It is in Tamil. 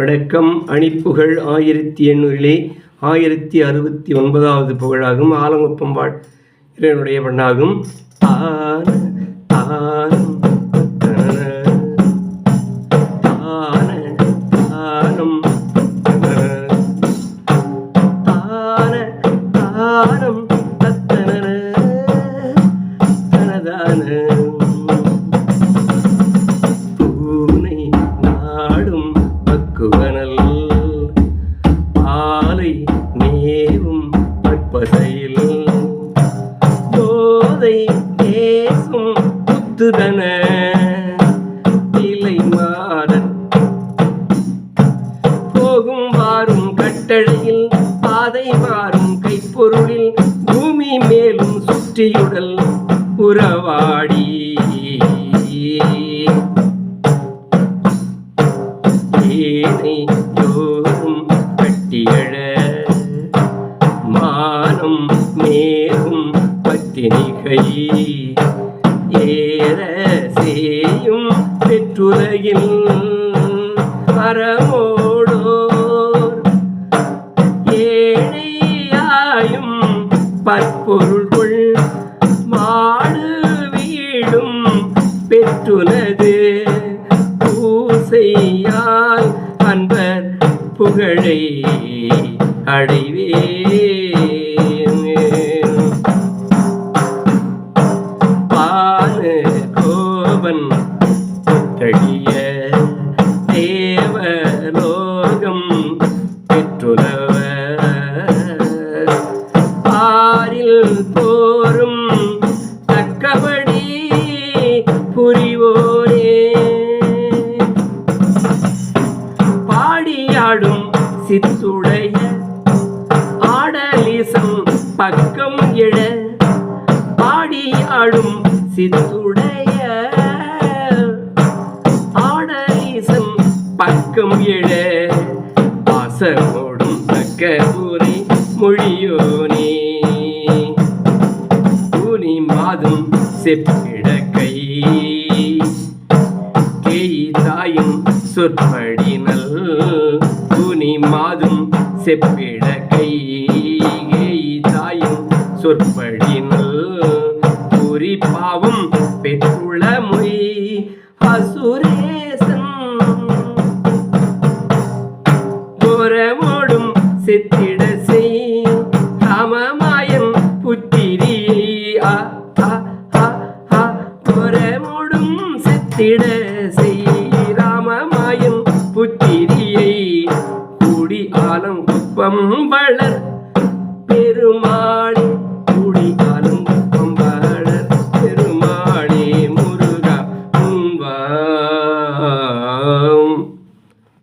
வடக்கம் அணிப்புகழ் ஆயிரத்தி எண்ணூறிலே ஆயிரத்தி அறுபத்தி ஒன்பதாவது புகழாகும். ஆலங்குப்பம்பாள் இறைவனுடைய பெண்ணாகும் ஆன ஆனம் தானம் தானம் தத்தன தனதான போதை பேசும் புத்துதன இலை மாறன். போகும் வாரும் கட்டளையில் பாதை மாறும் கைப்பொருளில் பூமி மேலும் சுற்றியுடல் உறவாடி. திணிகை ஏற செய்யும் பெற்றுலகில் அறமோடோர் ஏழையாயும் பற்பொருள்குள் மாடு வீடும் பெற்றுனது பூசையால் அன்பர் புகழை அடைவே தோறும் தக்கபடி புரிவோரே. பாடியாடும் சித்துடைய ஆடலிசம் பக்கம் எழ. பாடியாடும் சித்துடைய ஆடலிசம் பக்கம் எழ. பாசமோடும் தக்க ஊரை மொழியோனே. செப்பிடக்கை. கேய் தாயும் சொற்படினல் துணி மாதும் செப்பிடக்கை. கேய் தாயும் சொற்படினல் குறி பாவம் பெற்றுள்ள மொய் அசுரேசன். கோரமோடும் செத்திட செத்திட புத்திரியை கூடி ஆலம் குப்பம் வளர் பெருமாள்.